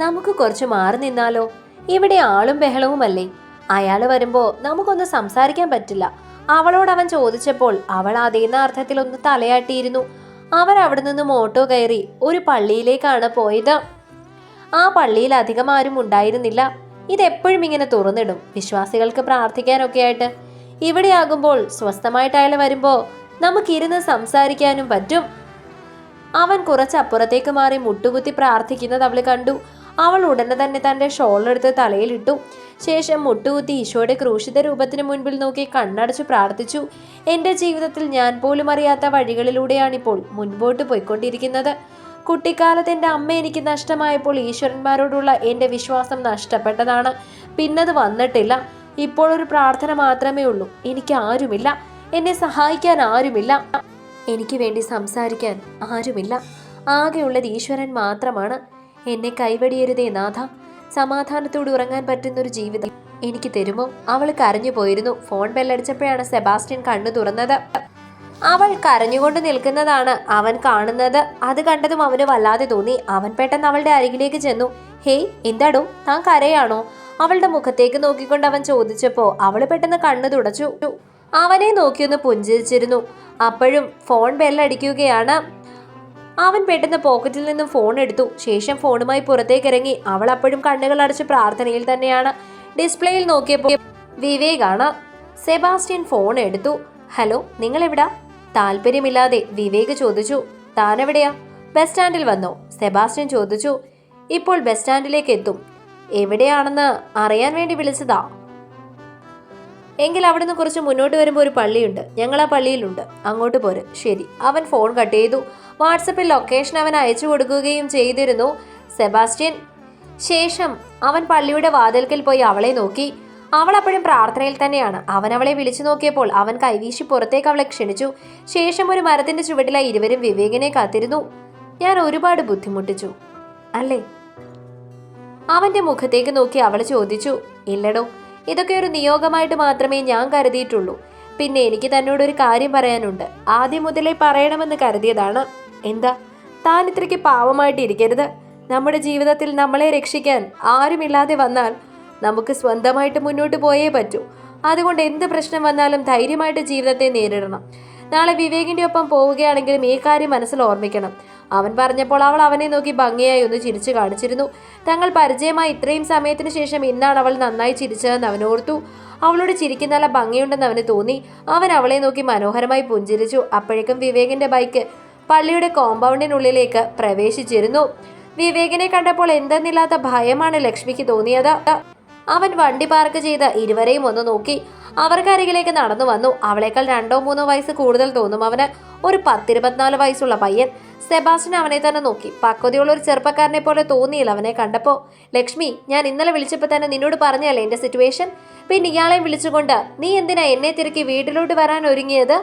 നമുക്ക് കുറച്ച് മാറി നിന്നാലോ? ഇവിടെ ആളും ബഹളവുമല്ലേ? അയാൾ വരുമ്പോ നമുക്കൊന്ന് സംസാരിക്കാൻ പറ്റില്ല. അവളോട് അവൻ ചോദിച്ചപ്പോൾ അവൾ അതേന്ന അർത്ഥത്തിൽ ഒന്ന് തലയാട്ടിയിരുന്നു. അവർ അവിടെ നിന്നും ഓട്ടോ കയറി ഒരു പള്ളിയിലേക്കാണ് പോയത്. ആ പള്ളിയിൽ അധികം ആരും ഉണ്ടായിരുന്നില്ല. ഇതെപ്പോഴും ഇങ്ങനെ തുറന്നിടും. വിശ്വാസികൾക്ക് പ്രാർത്ഥിക്കാനൊക്കെ ആയിട്ട് ഇവിടെയാകുമ്പോൾ സ്വസ്ഥമായിട്ട് അയാൾ വരുമ്പോൾ നമുക്കിരുന്ന് സംസാരിക്കാനും പറ്റും. അവൻ കുറച്ചപ്പുറത്തേക്ക് മാറി മുട്ടുകുത്തി പ്രാർത്ഥിക്കുന്നത് അവൾ കണ്ടു. അവൾ ഉടനെ തന്നെ തന്റെ ഷോളെടുത്ത് തലയിലിട്ടു ശേഷം മുട്ടുകുത്തി ഈശോയുടെ ക്രൂശിത രൂപത്തിന് മുൻപിൽ നോക്കി കണ്ണടച്ചു പ്രാർത്ഥിച്ചു. എന്റെ ജീവിതത്തിൽ ഞാൻ പോലും അറിയാത്ത വഴികളിലൂടെയാണിപ്പോൾ മുൻപോട്ട് പോയിക്കൊണ്ടിരിക്കുന്നത്. കുട്ടിക്കാലത്ത് എന്റെ അമ്മ എനിക്ക് നഷ്ടമായപ്പോൾ ഈശ്വരന്മാരോടുള്ള എന്റെ വിശ്വാസം നഷ്ടപ്പെട്ടതാണ്. പിന്നത് വന്നിട്ടില്ല. ഇപ്പോൾ ഒരു പ്രാർത്ഥന മാത്രമേ ഉള്ളൂ. എനിക്ക് ആരുമില്ല. എന്നെ സഹായിക്കാൻ ആരുമില്ല. എനിക്ക് വേണ്ടി സംസാരിക്കാൻ ആരുമില്ല. ആകെയുള്ളത് ഈശ്വരൻ മാത്രമാണ്. എന്നെ കൈവടിയരുതേ നാഥ. സമാധാനത്തോട് ഉറങ്ങാൻ പറ്റുന്നൊരു ജീവിതം എനിക്ക് തരുമോ? അവൾ കരഞ്ഞു പോയിരുന്നു. ഫോൺ ബെല്ലടിച്ചപ്പോഴാണ് സെബാസ്റ്റ്യൻ കണ്ണു തുറന്നത്. അവൾ കരഞ്ഞുകൊണ്ട് നിൽക്കുന്നതാണ് അവൻ കാണുന്നത്. അത് കണ്ടതും അവന് വല്ലാതെ തോന്നി. അവൻ പെട്ടെന്ന് അവളുടെ അരികിലേക്ക് ചെന്നു. ഹേയ് എന്താടോ? താൻ കരയാണോ? അവളുടെ മുഖത്തേക്ക് നോക്കിക്കൊണ്ട് അവൻ ചോദിച്ചപ്പോ അവൾ പെട്ടെന്ന് കണ്ണു തുടച്ചു. അവനെ നോക്കിയൊന്ന് പുഞ്ചിരിച്ചിരുന്നു. അപ്പോഴും ഫോൺ ബെല്ലടിക്കുകയാണ് അവൻ പെട്ടെന്ന് പോക്കറ്റിൽ നിന്നും ഫോൺ എടുത്തു. ശേഷം ഫോണുമായി പുറത്തേക്ക് ഇറങ്ങി. അവൾ അപ്പോഴും കണ്ണുകൾ അടച്ച് പ്രാർത്ഥനയിൽ തന്നെയാണ്. ഡിസ്പ്ലേയിൽ നോക്കിയപ്പോൾ വിവേകാണ്. സെബാസ്റ്റ്യൻ ഫോൺ എടുത്തു. ഹലോ നിങ്ങൾ എവിടാ താല്പര്യമില്ലാതെ വിവേക് ചോദിച്ചു. താൻ എവിടെയാ ബസ് സ്റ്റാൻഡിൽ വന്നോ സെബാസ്റ്റ്യൻ ചോദിച്ചു. ഇപ്പോൾ ബസ് സ്റ്റാൻഡിലേക്ക് എത്തും. എവിടെയാണെന്ന് അറിയാൻ വേണ്ടി വിളിച്ചതാ. എങ്കിൽ അവിടുന്ന് കുറച്ച് മുന്നോട്ട് വരുമ്പോൾ ഒരു പള്ളിയുണ്ട്. ഞങ്ങൾ ആ പള്ളിയിലുണ്ട്. അങ്ങോട്ട് പോര്. ശരി. അവൻ ഫോൺ കട്ട് ചെയ്തു. വാട്സപ്പിൽ ലൊക്കേഷൻ അവൻ അയച്ചു കൊടുക്കുകയും ചെയ്തിരുന്നു. സെബാസ്റ്റ്യൻ ശേഷം അവൻ പള്ളിയുടെ വാതിൽക്കൽ പോയി അവളെ നോക്കി. അവൾ അപ്പോഴും പ്രാർത്ഥനയിൽ തന്നെയാണ്. അവൻ അവളെ വിളിച്ചു നോക്കിയപ്പോൾ അവൻ കൈവീശി പുറത്തേക്ക് അവളെ ക്ഷണിച്ചു. ശേഷം ഒരു മരത്തിന്റെ ചുവട്ടിലായി ഇരുവരും വിവേകിനെ കാത്തിരുന്നു. ഞാൻ ഒരുപാട് ബുദ്ധിമുട്ടിച്ചു. അല്ലേ? അവന്റെ മുഖത്തേക്ക് നോക്കി അവൾ ചോദിച്ചു. ഇല്ലടോ ഇതൊക്കെ ഒരു നിയോഗമായിട്ട് മാത്രമേ ഞാൻ കരുതിയിട്ടുള്ളൂ. പിന്നെ എനിക്ക് തന്നോട് ഒരു കാര്യം പറയാനുണ്ട്. ആദ്യം മുതലേ പറയണമെന്ന് കരുതിയതാണ്. എന്താ? താൻ ഇത്രയ്ക്ക് പാവമായിട്ടിരിക്കരുത് നമ്മുടെ ജീവിതത്തിൽ നമ്മളെ രക്ഷിക്കാൻ ആരുമില്ലാതെ വന്നാൽ നമുക്ക് സ്വന്തമായിട്ട് മുന്നോട്ട് പോയേ പറ്റൂ. അതുകൊണ്ട് എന്ത് പ്രശ്നം വന്നാലും ധൈര്യമായിട്ട് ജീവിതത്തെ നേരിടണം. നാളെ വിവേകിന്റെ ഒപ്പം പോവുകയാണെങ്കിലും ഈ കാര്യം മനസ്സിൽ ഓർമ്മിക്കണം. അവൻ പറഞ്ഞപ്പോൾ അവൾ അവനെ നോക്കി ഭംഗിയായി ഒന്ന് ചിരിച്ചു കാണിച്ചിരുന്നു. തങ്ങൾ പരിചയമായി ഇത്രയും സമയത്തിന് ശേഷം ഇന്നാണ് അവൾ നന്നായി ചിരിച്ചതെന്ന് അവൻ ഓർത്തു. അവളോട് ചിരിക്കുന്ന നല്ല ഭംഗിയുണ്ടെന്ന് അവന് തോന്നി. അവൻ അവളെ നോക്കി മനോഹരമായി പുഞ്ചിരിച്ചു. അപ്പോഴേക്കും വിവേകിന്റെ ബൈക്ക് പള്ളിയുടെ കോമ്പൗണ്ടിനുള്ളിലേക്ക് പ്രവേശിച്ചിരുന്നു. വിവേകിനെ കണ്ടപ്പോൾ എന്തെന്നില്ലാത്ത ഭയമാണ് ലക്ഷ്മിക്ക് തോന്നിയത്. അവൻ വണ്ടി പാർക്ക് ചെയ്ത് ഇരുവരെയും ഒന്ന് നോക്കി. അവർക്കരികിലേക്ക് നടന്നു വന്നു. അവളേക്കാൾ രണ്ടോ മൂന്നോ വയസ്സ് കൂടുതൽ തോന്നും അവന്. ഒരു പത്തിരുപത്തിനാല് വയസ്സുള്ള പയ്യൻ. സെബാസ്റ്റ്യൻ അവനെ തന്നെ നോക്കി. പക്വതയുള്ള ഒരു ചെറുപ്പക്കാരനെ പോലെ തോന്നിയില്ല അവനെ കണ്ടപ്പോൾ ലക്ഷ്മി ഞാൻ ഇന്നലെ വിളിച്ചപ്പോൾ തന്നെ നിന്നോട് പറഞ്ഞല്ലേ എന്റെ സിറ്റുവേഷൻ പിന്നെ ഇയാളെ വിളിച്ചുകൊണ്ട് നീ എന്തിനാ എന്നെ തിരക്കി വീട്ടിലോട്ട് വരാൻ ഒരുങ്ങിയത്?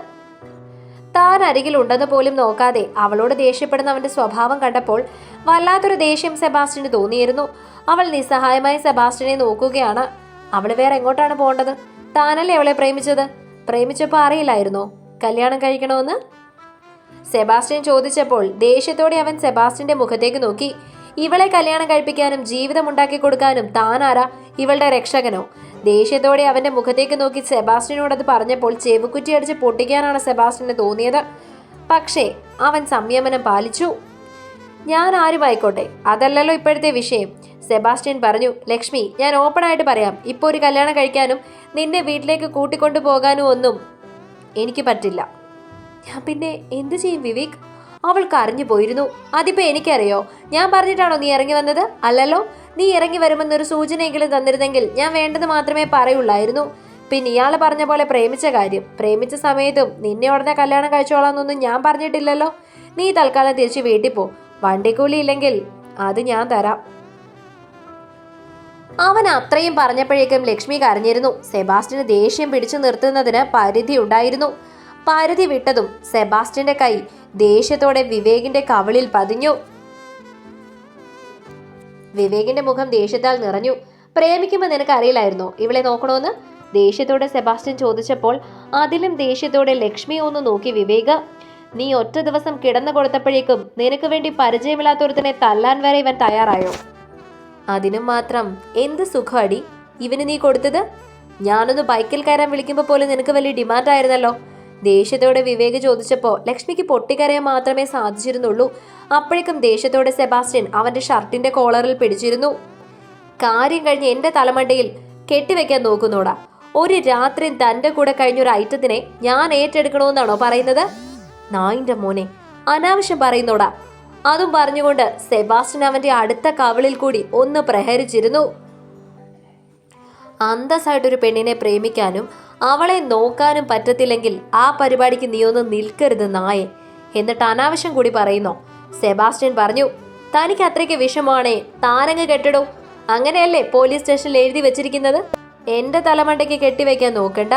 താൻ അരികിലുണ്ടെന്ന് പോലും നോക്കാതെ അവളോട് ദേഷ്യപ്പെടുന്ന അവന്റെ സ്വഭാവം കണ്ടപ്പോൾ വല്ലാത്തൊരു ദേഷ്യം സെബാസ്റ്റിന് തോന്നിയിരുന്നു. അവൾ നിസ്സഹായമായി സെബാസ്റ്റിനെ നോക്കുകയാണ്. അവൾ വേറെ എങ്ങോട്ടാണ് പോകേണ്ടത്? താനല്ലേ അവളെ പ്രേമിച്ചത്? പ്രേമിച്ചപ്പോൾ അറിയില്ലായിരുന്നോ? കല്യാണം കഴിക്കണമെന്ന് സെബാസ്റ്റ്യൻ ചോദിച്ചപ്പോൾ ദേഷ്യത്തോടെ അവൻ സെബാസ്റ്റ്യന്റെ മുഖത്തേക്ക് നോക്കി. ഇവളെ കല്യാണം കഴിപ്പിക്കാനും ജീവിതം ഉണ്ടാക്കി കൊടുക്കാനും താനാരാ ഇവളുടെ രക്ഷകനോ? ദേഷ്യത്തോടെ അവന്റെ മുഖത്തേക്ക് നോക്കി സെബാസ്റ്റ്യനോട് അത് പറഞ്ഞപ്പോൾ ചെവുക്കുറ്റി അടിച്ച് പൊട്ടിക്കാനാണ് സെബാസ്റ്റ്യന് തോന്നിയത്. പക്ഷേ അവൻ സംയമനം പാലിച്ചു. ഞാൻ ആരുമായിക്കോട്ടെ അതല്ലല്ലോ ഇപ്പോഴത്തെ വിഷയം. സെബാസ്റ്റ്യൻ പറഞ്ഞു ലക്ഷ്മി ഞാൻ ഓപ്പണായിട്ട് പറയാം. ഇപ്പോൾ ഒരു കല്യാണം കഴിക്കാനും നിന്നെ വീട്ടിലേക്ക് കൂട്ടിക്കൊണ്ടു പോകാനും ഒന്നും എനിക്ക് പറ്റില്ല. ഞാൻ പിന്നെ എന്തു ചെയ്യും വിവേക്? അവൾ കരഞ്ഞു പോയിരുന്നു. അതിപ്പോ എനിക്കറിയോ? ഞാൻ പറഞ്ഞിട്ടാണോ നീ ഇറങ്ങി വന്നത്? അല്ലല്ലോ. നീ ഇറങ്ങി വരുമെന്നൊരു സൂചനയെങ്കിലും തന്നിരുന്നെങ്കിൽ ഞാൻ വേണ്ടത് മാത്രമേ പറയുള്ളായിരുന്നു. പിന്നെ ഇയാൾ പറഞ്ഞ പോലെ പ്രേമിച്ച കാര്യം. പ്രേമിച്ച സമയത്തും നിന്നെ ഉടനെ കല്യാണം കഴിച്ചോളാന്നൊന്നും ഞാൻ പറഞ്ഞിട്ടില്ലല്ലോ. നീ തൽക്കാലം തിരിച്ച് വീട്ടിൽ പോ. വണ്ടിക്കൂലി ഇല്ലെങ്കിൽ അത് ഞാൻ തരാം. അവൻ അത്രയും പറഞ്ഞപ്പോഴേക്കും ലക്ഷ്മി കരഞ്ഞിരുന്നു. സെബാസ്റ്റിന് ദേഷ്യം പിടിച്ചു നിർത്തുന്നതിന് പരിധി ഉണ്ടായിരുന്നു. പരിധി വിട്ടതും സെബാസ്റ്റ്യന്റെ കൈ ദേഷ്യത്തോടെ വിവേകിന്റെ കവളിൽ പതിഞ്ഞു. വിവേകിന്റെ മുഖം ദേഷ്യത്താൽ നിറഞ്ഞു. പ്രേമിക്കുമ്പോൾ നിനക്ക് അറിയില്ലായിരുന്നോ ഇവളെ നോക്കണോന്ന്? ദേഷ്യത്തോടെ സെബാസ്റ്റ്യൻ ചോദിച്ചപ്പോൾ അതിലും ദേഷ്യത്തോടെ ലക്ഷ്മി ഒന്ന് നോക്കി വിവേക. നീ ഒറ്റ ദിവസം കിടന്നു കൊടുത്തപ്പോഴേക്കും നിനക്ക് വേണ്ടി പരിചയമില്ലാത്തൊരുത്തനെ തല്ലാൻ വരെ ഇവൻ തയ്യാറായോ? അതിനും മാത്രം. എന്ത് സുഖമടി ഇവന് നീ കൊടുത്തത്? ഞാനൊന്ന് ബൈക്കിൽ കയറാൻ വിളിക്കുമ്പോൾ പോലും നിനക്ക് വലിയ ഡിമാൻഡ് ആയിരുന്നല്ലോ ദേഷ്യത്തോടെ വിവേക് ചോദിച്ചപ്പോൾ ലക്ഷ്മിക്ക് പൊട്ടിക്കരയാൻ മാത്രമേ സാധിച്ചിരുന്നുള്ളൂ. അപ്പോഴേക്കും ദേഷ്യത്തോടെ സെബാസ്റ്റ്യൻ അവന്റെ ഷർട്ടിന്റെ കോളറിൽ പിടിച്ചിരുന്നു. കാര്യം കഴിഞ്ഞ് എന്റെ തലമണ്ടയിൽ കെട്ടിവെക്കാൻ നോക്കുന്നോടാ. ഒരു രാത്രി തന്റെ കൂടെ കഴിഞ്ഞ ഒരു ഐറ്റത്തിനെ ഞാൻ ഏറ്റെടുക്കണമെന്നാണോ പറയുന്നത്? നായിന്റെ മോനെ അനാവശ്യം പറയുന്നോടാ. അതും പറഞ്ഞുകൊണ്ട് സെബാസ്റ്റ്യൻ അവന്റെ അടുത്ത കവിളിൽ കൂടി ഒന്ന് പ്രഹരിച്ചിരുന്നു. അന്തസ്സായിട്ടൊരു പെണ്ണിനെ പ്രേമിക്കാനും അവളെ നോക്കാനും പറ്റത്തില്ലെങ്കിൽ ആ പരിപാടിക്ക് നീ ഒന്ന് നിൽക്കരുത് നായെ എന്നിട്ട് അനാവശ്യം കൂടി പറയുന്നു. സെബാസ്റ്റ്യൻ പറഞ്ഞു തനിക്ക് അത്രയ്ക്ക് വിഷമാണേ താനങ്ങ് കെട്ടിടോ. അങ്ങനെയല്ലേ പോലീസ് സ്റ്റേഷനിൽ എഴുതി വെച്ചിരിക്കുന്നത്? എന്റെ തലമണ്ടയ്ക്ക് കെട്ടിവെക്കാൻ നോക്കണ്ട.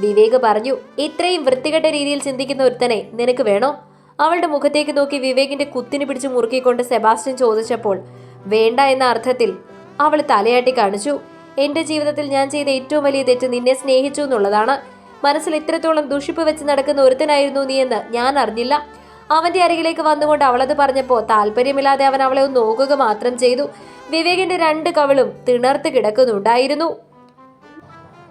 വിവേക് പറഞ്ഞു ഇത്രയും വൃത്തികെട്ട രീതിയിൽ ചിന്തിക്കുന്ന ഒരുത്തനെ നിനക്ക് വേണോ? അവളുടെ മുഖത്തേക്ക് നോക്കി വിവേകിന്റെ കുത്തിന് പിടിച്ച് മുറുക്കിക്കൊണ്ട് സെബാസ്റ്റ്യൻ ചോദിച്ചപ്പോൾ വേണ്ട എന്ന അർത്ഥത്തിൽ അവൾ തലയാട്ടി കാണിച്ചു. എന്റെ ജീവിതത്തിൽ ഞാൻ ചെയ്ത ഏറ്റവും വലിയ തെറ്റ് നിന്നെ സ്നേഹിച്ചു എന്നുള്ളതാണ്. മനസ്സിൽ ഇത്രത്തോളം ദുഷിപ്പ് വെച്ച് നടക്കുന്ന ഒരുത്തനായിരുന്നു നീ എന്ന് ഞാൻ അറിഞ്ഞില്ല. അവന്റെ അരികിലേക്ക് വന്നുകൊണ്ട് അവളത് പറഞ്ഞപ്പോൾ താല്പര്യമില്ലാതെ അവൻ അവളെ ഒന്ന് നോക്കുക മാത്രം ചെയ്തു. വിവേകിന്റെ രണ്ട് കവളും തിണർത്ത് കിടക്കുന്നുണ്ടായിരുന്നു.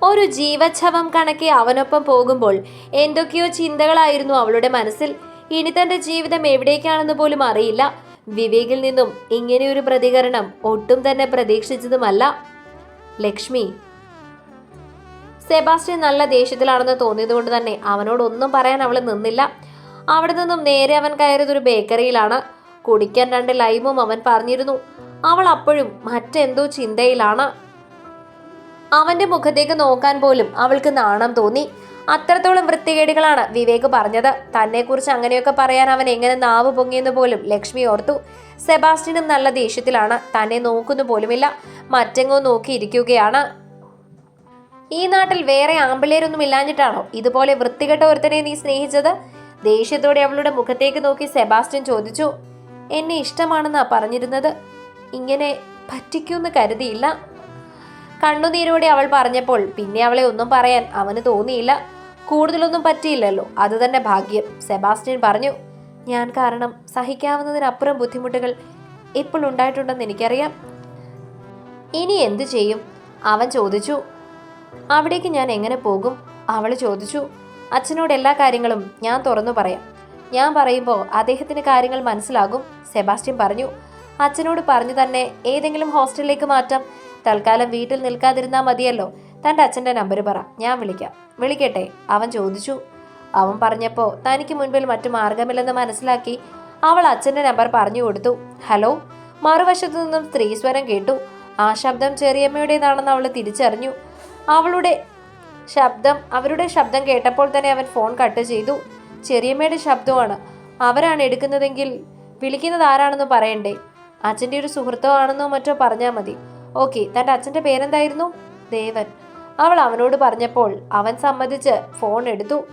ഒരു ജീവച്ഛവം കണക്കെ അവനൊപ്പം പോകുമ്പോൾ എന്തൊക്കെയോ ചിന്തകളായിരുന്നു അവളുടെ മനസ്സിൽ. ഇനി തന്റെ ജീവിതം എവിടേക്കാണെന്ന് പോലും അറിയില്ല. വിവേകിൽ നിന്നും ഇങ്ങനെയൊരു പ്രതികരണം ഒട്ടും തന്നെ പ്രതീക്ഷിച്ചതുമല്ല. ലക്ഷ്മി. സെബാസ്റ്റ്യൻ നല്ല ദേഷ്യത്തിലാണെന്ന് തോന്നിയതുകൊണ്ട് തന്നെ അവനോടൊന്നും പറയാൻ അവൾ നിന്നില്ല. അവിടെ നിന്നും നേരെ അവൻ കയറിയത് ഒരു ബേക്കറിയിലാണ്. കുടിക്കാൻ രണ്ട് ലൈമും അവൻ പറഞ്ഞിരുന്നു. അവൾ അപ്പോഴും മറ്റെന്തോ ചിന്തയിലാണ്. അവന്റെ മുഖത്തേക്ക് നോക്കാൻ പോലും അവൾക്ക് നാണം തോന്നി. അത്രത്തോളം വൃത്തികേടുകളാണ് വിവേക് പറഞ്ഞത്. തന്നെക്കുറിച്ച് അങ്ങനെയൊക്കെ പറയാൻ അവൻ എങ്ങനെ നാവ് പൊങ്ങിയെന്ന് പോലും ലക്ഷ്മി ഓർത്തു. സെബാസ്റ്റിനും നല്ല ദേഷ്യത്തിലാണ്. തന്നെ നോക്കുന്നു പോലുമില്ല. മറ്റെങ്ങോ നോക്കിയിരിക്കുകയാണ് ഈ നാട്ടിൽ വേറെ ആമ്പിളേരൊന്നും ഇല്ലാഞ്ഞിട്ടാണോ ഇതുപോലെ വൃത്തികെട്ട ഒരുത്തനെ നീ സ്നേഹിച്ചത്? ദേഷ്യത്തോടെ അവളുടെ മുഖത്തേക്ക് നോക്കി സെബാസ്റ്റ്യൻ ചോദിച്ചു. എന്നെ ഇഷ്ടമാണെന്നാ പറഞ്ഞിരുന്നത്? ഇങ്ങനെ പറ്റിക്കൂന്ന് കരുതിയില്ല. കണ്ണുനീരോടെ അവൾ പറഞ്ഞപ്പോൾ പിന്നെ അവളെ ഒന്നും പറയാൻ അവന് തോന്നിയില്ല. കൂടുതലൊന്നും പറ്റിയില്ലല്ലോ. അത് തന്നെ ഭാഗ്യം. സെബാസ്റ്റ്യൻ പറഞ്ഞു ഞാൻ കാരണം സഹിക്കാവുന്നതിനപ്പുറം ബുദ്ധിമുട്ടുകൾ ഇപ്പോൾ ഉണ്ടായിട്ടുണ്ടെന്ന് എനിക്കറിയാം. ഇനി എന്തു ചെയ്യും? അവൻ ചോദിച്ചു അവിടേക്ക് ഞാൻ എങ്ങനെ പോകും? അവൾ ചോദിച്ചു അച്ഛനോട് എല്ലാ കാര്യങ്ങളും ഞാൻ തുറന്നു പറയാം. ഞാൻ പറയുമ്പോൾ അദ്ദേഹത്തിന് കാര്യങ്ങൾ മനസ്സിലാകും. സെബാസ്റ്റ്യൻ പറഞ്ഞു അച്ഛനോട് പറഞ്ഞു തന്നെ ഏതെങ്കിലും ഹോസ്റ്റലിലേക്ക് മാറ്റാം. തൽക്കാലം വീട്ടിൽ നിൽക്കാതിരുന്നാൽ മതിയല്ലോ. തന്റെ അച്ഛന്റെ നമ്പർ പറ ഞാൻ വിളിക്കാം. വിളിക്കട്ടെ? അവൻ ചോദിച്ചു. അവൻ പറഞ്ഞപ്പോൾ തനിക്ക് മുൻപിൽ മറ്റു മാർഗമില്ലെന്ന് മനസ്സിലാക്കി അവൾ അച്ഛന്റെ നമ്പർ പറഞ്ഞു കൊടുത്തു. ഹലോ? മറുവശത്തു നിന്നും സ്ത്രീ സ്വരം കേട്ടു. ആ ശബ്ദം ചെറിയമ്മയുടേതാണെന്ന് അവൾ തിരിച്ചറിഞ്ഞു. അവളുടെ ശബ്ദം അവരുടെ ശബ്ദം കേട്ടപ്പോൾ തന്നെ അവൻ ഫോൺ കട്ട് ചെയ്തു. ചെറിയമ്മയുടെ ശബ്ദമാണ്. അവരാണ് എടുക്കുന്നതെങ്കിൽ വിളിക്കുന്നത് ആരാണെന്ന് പറയണ്ടേ? അച്ഛന്റെ ഒരു സുഹൃത്തോ ആണെന്നോ മറ്റോ പറഞ്ഞാൽ മതി. ഓക്കെ തന്റെ അച്ഛന്റെ പേരെന്തായിരുന്നു? ദേവൻ. അവൾ അവനോട് പറഞ്ഞപ്പോൾ അവൻ സമ്മതിച്ച് ഫോൺ എടുത്തു.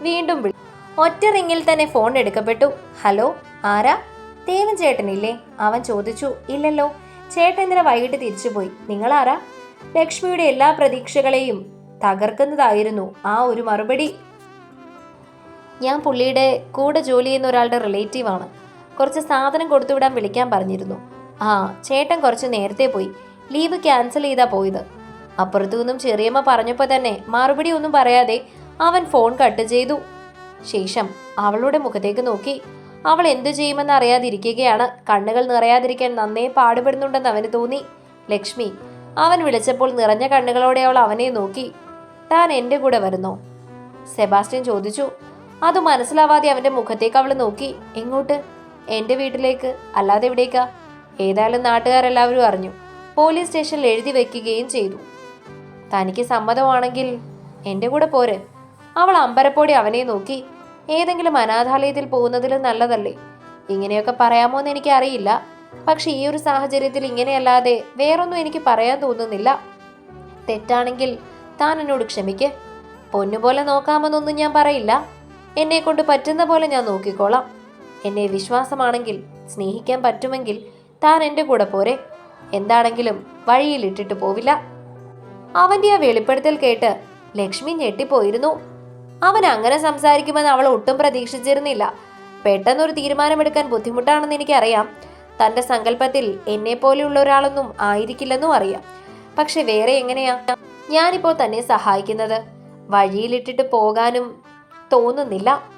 വീണ്ടും വിളി ഒറ്റ റിങ്ങിൽ തന്നെ ഫോൺ എടുക്കപ്പെട്ടു. ഹലോ ആരാ? ദേവൻ ചേട്ടനില്ലേ? അവൻ ചോദിച്ചു. ഇല്ലല്ലോ. ചേട്ടൻ ഇന്നലെ വൈകിട്ട് തിരിച്ചുപോയി നിങ്ങൾ ആരാ? ലക്ഷ്മിയുടെ എല്ലാ പ്രതീക്ഷകളെയും തകർക്കുന്നതായിരുന്നു ആ ഒരു മറുപടി. ഞാൻ പുള്ളിയുടെ കൂടെ ജോലി ചെയ്യുന്ന ഒരാളുടെ റിലേറ്റീവാണ് കുറച്ച് സാധനം കൊടുത്തുവിടാൻ വിളിക്കാൻ പറഞ്ഞിരുന്നു. ആ ചേട്ടൻ കുറച്ച് നേരത്തെ പോയി. ലീവ് ക്യാൻസൽ ചെയ്താ പോയത്. അപ്പുറത്തു നിന്നും ചെറിയമ്മ പറഞ്ഞപ്പോൾ തന്നെ മറുപടി ഒന്നും പറയാതെ അവൻ ഫോൺ കട്ട് ചെയ്തു. ശേഷം അവളുടെ മുഖത്തേക്ക് നോക്കി. അവൾ എന്തു ചെയ്യുമെന്ന് അറിയാതിരിക്കുകയാണ്. കണ്ണുകൾ നിറയാതിരിക്കാൻ നന്നേ പാടുപെടുന്നുണ്ടെന്ന് അവന് തോന്നി. ലക്ഷ്മി അവൻ വിളിച്ചപ്പോൾ നിറഞ്ഞ കണ്ണുകളോടെ അവൾ അവനെ നോക്കി. താൻ എന്റെ കൂടെ വരുന്നോ? സെബാസ്റ്റ്യൻ ചോദിച്ചു. അത് മനസ്സിലാവാതെ അവന്റെ മുഖത്തേക്ക് അവൾ നോക്കി. എങ്ങോട്ട്? എന്റെ വീട്ടിലേക്ക് അല്ലാതെ എവിടേക്കാ? ഏതായാലും നാട്ടുകാരെല്ലാവരും അറിഞ്ഞു. പോലീസ് സ്റ്റേഷനിൽ എഴുതി വെക്കുകയും ചെയ്തു. തനിക്ക് സമ്മതമാണെങ്കിൽ എന്റെ കൂടെ പോര്. അവൾ അമ്പരപ്പോടി അവനെ നോക്കി. ഏതെങ്കിലും അനാഥാലയത്തിൽ പോകുന്നതിലും നല്ലതല്ലേ? ഇങ്ങനെയൊക്കെ പറയാമോ എന്ന് എനിക്ക് അറിയില്ല പക്ഷെ ഈ ഒരു സാഹചര്യത്തിൽ ഇങ്ങനെയല്ലാതെ വേറൊന്നും എനിക്ക് പറയാൻ തോന്നുന്നില്ല. തെറ്റാണെങ്കിൽ താൻ എന്നോട് ക്ഷമിക്ക്. പൊന്നുപോലെ നോക്കാമെന്നൊന്നും ഞാൻ പറയില്ല. എന്നെ കൊണ്ട് പറ്റുന്ന പോലെ ഞാൻ നോക്കിക്കോളാം. എന്നെ വിശ്വാസമാണെങ്കിൽ സ്നേഹിക്കാൻ പറ്റുമെങ്കിൽ താൻ എന്റെ കൂടെ പോരെ. എന്താണെങ്കിലും വഴിയിൽ ഇട്ടിട്ട് പോവില്ല. അവന്റെ ആ വെളിപ്പെടുത്തൽ കേട്ട് ലക്ഷ്മി ഞെട്ടിപ്പോയിരുന്നു. അവൻ അങ്ങനെ സംസാരിക്കുമെന്ന് അവൾ ഒട്ടും പ്രതീക്ഷിച്ചിരുന്നില്ല. പെട്ടെന്നൊരു തീരുമാനമെടുക്കാൻ ബുദ്ധിമുട്ടാണെന്ന് എനിക്കറിയാം. തന്റെ സങ്കല്പത്തിൽ എന്നെ പോലെയുള്ള ഒരാളൊന്നും ആയിരിക്കില്ലെന്നും അറിയാം. പക്ഷെ വേറെ എങ്ങനെയാ? ഞാനിപ്പോൾ തന്നെ സഹായിക്കുന്നത്. വഴിയിലിട്ടിട്ട് പോകാനും തോന്നുന്നില്ല.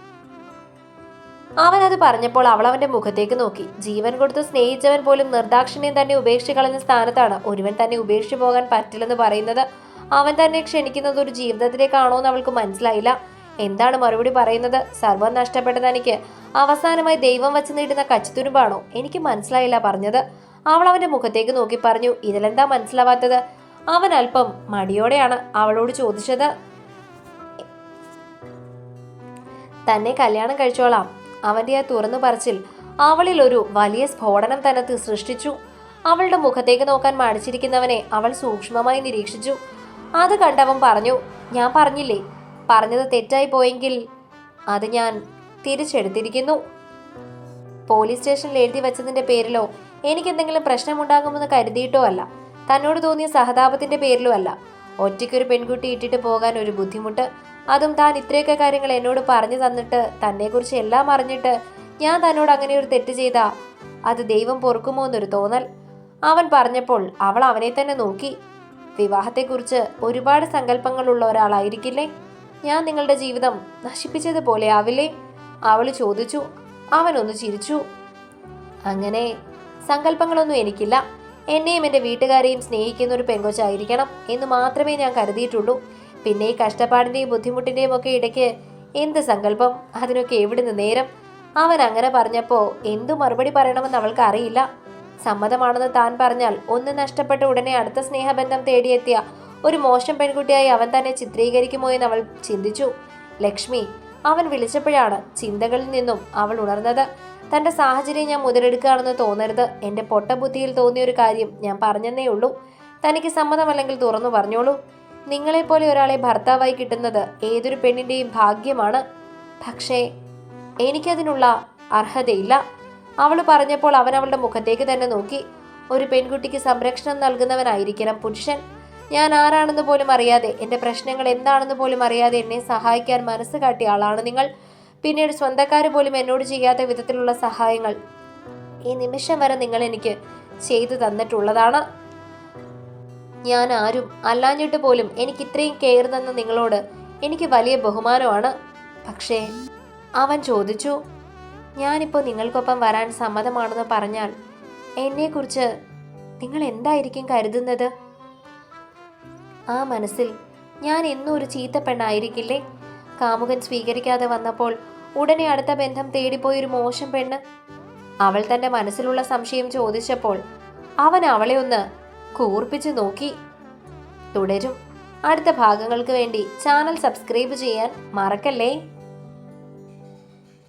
അവൻ അത് പറഞ്ഞപ്പോൾ അവൾ അവന്റെ മുഖത്തേക്ക് നോക്കി. ജീവൻ കൊടുത്ത് സ്നേഹിച്ചവൻ പോലും നിർദാക്ഷിണ്യം തന്നെ ഉപേക്ഷിച്ച് കളഞ്ഞ സ്ഥാനത്താണ്. ഒരുവൻ തന്നെ ഉപേക്ഷിച്ചു പോകാൻ പറ്റില്ലെന്ന് പറയുന്നത് അവൻ തന്നെ ക്ഷണിക്കുന്നത് ഒരു ജീവിതത്തിലേക്കാണോ എന്ന് അവൾക്ക് മനസ്സിലായില്ല. എന്താണ് മറുപടി പറയുന്നത്? സർവം നഷ്ടപ്പെട്ട തനിക്ക് അവസാനമായി ദൈവം വച്ച് നീട്ടുന്ന കച്ചിത്തുരുമ്പാണോ? എനിക്ക് മനസ്സിലായില്ല പറഞ്ഞത്. അവൾ അവന്റെ മുഖത്തേക്ക് നോക്കി പറഞ്ഞു ഇതിലെന്താ മനസ്സിലാവാത്തത്? അവൻ അല്പം മടിയോടെയാണ് അവളോട് ചോദിച്ചത്. തന്നെ കല്യാണം കഴിച്ചോളാം. അവന്റെ ആ തുറന്നു പറച്ചിൽ അവളിൽ ഒരു വലിയ സ്ഫോടനം തനത്ത് സൃഷ്ടിച്ചു. അവളുടെ മുഖത്തേക്ക് നോക്കാൻ മടിച്ചിരിക്കുന്നവനെ അവൾ സൂക്ഷ്മമായി നിരീക്ഷിച്ചു. അത് കണ്ടവൻ പറഞ്ഞു ഞാൻ പറഞ്ഞില്ലേ പറഞ്ഞത് തെറ്റായി പോയെങ്കിൽ അത് ഞാൻ തിരിച്ചെടുത്തിരിക്കുന്നു. പോലീസ് സ്റ്റേഷനിൽ എഴുതി വെച്ചതിന്റെ പേരിലോ എനിക്കെന്തെങ്കിലും പ്രശ്നമുണ്ടാകുമെന്ന് കരുതിയിട്ടോ അല്ല. തന്നോട് തോന്നിയ സഹതാപത്തിന്റെ പേരിലോ അല്ല. ഒറ്റയ്ക്കൊരു പെൺകുട്ടി ഇട്ടിട്ട് പോകാൻ ഒരു ബുദ്ധിമുട്ട്. അതും താൻ ഇത്രയൊക്കെ കാര്യങ്ങൾ എന്നോട് പറഞ്ഞു തന്നിട്ട് തന്നെക്കുറിച്ച് എല്ലാം അറിഞ്ഞിട്ട് ഞാൻ തന്നോട് അങ്ങനെ ഒരു തെറ്റ് ചെയ്താ. അത് ദൈവം പൊറുക്കുമോ എന്നൊരു തോന്നൽ. അവൻ പറഞ്ഞപ്പോൾ അവൾ അവനെ തന്നെ നോക്കി. വിവാഹത്തെക്കുറിച്ച് ഒരുപാട് സങ്കല്പങ്ങളുള്ള ഒരാളായിരിക്കില്ലേ? ഞാൻ നിങ്ങളുടെ ജീവിതം നശിപ്പിച്ചതുപോലെ ആവില്ലേ? അവൾ ചോദിച്ചു. അവനൊന്ന് ചിരിച്ചു. അങ്ങനെ സങ്കല്പങ്ങളൊന്നും എനിക്കില്ല. എന്നെയും എന്റെ വീട്ടുകാരെയും സ്നേഹിക്കുന്ന ഒരു പെങ്കൊച്ചായിരിക്കണം എന്ന് മാത്രമേ ഞാൻ കരുതിയിട്ടുള്ളൂ. പിന്നെ ഈ കഷ്ടപ്പാടിന്റെയും ബുദ്ധിമുട്ടിന്റെയും ഒക്കെ ഇടയ്ക്ക് എന്ത് സങ്കല്പം? അതിനൊക്കെ എവിടുന്ന് നേരം? അവൻ അങ്ങനെ പറഞ്ഞപ്പോൾ എന്തു മറുപടി പറയണമെന്ന് അവൾക്ക് അറിയില്ല. സമ്മതമാണെന്ന് താൻ പറഞ്ഞാൽ ഒന്ന് നഷ്ടപ്പെട്ട ഉടനെ അടുത്ത സ്നേഹബന്ധം തേടിയെത്തിയ ഒരു മോശം പെൺകുട്ടിയായി അവൻ തന്നെ ചിത്രീകരിക്കുമോ എന്ന് അവൾ ചിന്തിച്ചു. ലക്ഷ്മി അവൻ വിളിച്ചപ്പോഴാണ് ചിന്തകളിൽ നിന്നും അവൾ ഉണർന്നത്. തന്റെ സാഹചര്യം ഞാൻ മുതലെടുക്കുകയാണെന്ന് തോന്നരുത്. എന്റെ പൊട്ടബുദ്ധിയിൽ തോന്നിയ ഒരു കാര്യം ഞാൻ പറഞ്ഞെന്നേ ഉള്ളൂ. തനിക്ക് സമ്മതമല്ലെങ്കിൽ തുറന്നു പറഞ്ഞോളൂ. നിങ്ങളെപ്പോലെ ഒരാളെ ഭർത്താവായി കിട്ടുന്നത് ഏതൊരു പെണ്ണിന്റെയും ഭാഗ്യമാണ്. പക്ഷേ എനിക്കതിനുള്ള അർഹതയില്ല. അവൾ പറഞ്ഞപ്പോൾ അവൻ അവളുടെ മുഖത്തേക്ക് തന്നെ നോക്കി. ഒരു പെൺകുട്ടിക്ക് സംരക്ഷണം നൽകുന്നവനായിരിക്കണം പുരുഷൻ. ഞാൻ ആരാണെന്ന് പോലും അറിയാതെ എന്റെ പ്രശ്നങ്ങൾ എന്താണെന്ന് പോലും അറിയാതെ എന്നെ സഹായിക്കാൻ മനസ്സ് കാട്ടിയ ആളാണ് നിങ്ങൾ. പിന്നീട് സ്വന്തക്കാർ പോലും എന്നോട് ചെയ്യാത്ത വിധത്തിലുള്ള സഹായങ്ങൾ ഈ നിമിഷം വരെ നിങ്ങൾ എനിക്ക് ചെയ്തു തന്നിട്ടുള്ളതാണ്. ഞാൻ ആരും അല്ലാഞ്ഞിട്ട് പോലും എനിക്ക് ഇത്രയും കെയർ തന്ന നിങ്ങളോട് എനിക്ക് വലിയ ബഹുമാനമാണ്. പക്ഷേ അവൻ ചോദിച്ചു ഞാനിപ്പോൾ നിങ്ങൾക്കൊപ്പം വരാൻ സമ്മതമാണെന്ന് പറഞ്ഞാൽ എന്നെക്കുറിച്ച് നിങ്ങൾ എന്തായിരിക്കും കരുതുന്നത്? ആ മനസ്സിൽ ഞാൻ എന്നും ഒരു ചീത്ത പെണ്ണായിരിക്കില്ലേ? കാമുകൻ സ്വീകരിക്കാതെ വന്നപ്പോൾ ഉടനെ അടുത്ത ബന്ധം തേടിപ്പോയൊരു മോശം പെണ്ണ്. അവൾ തന്റെ മനസ്സിലുള്ള സംശയം ചോദിച്ചപ്പോൾ അവൻ അവളെ ഒന്ന് കൂർപ്പിച്ചു നോക്കി. തുടരും. അടുത്ത ഭാഗങ്ങൾക്ക് വേണ്ടി ചാനൽ സബ്സ്ക്രൈബ് ചെയ്യാൻ മറക്കല്ലേ?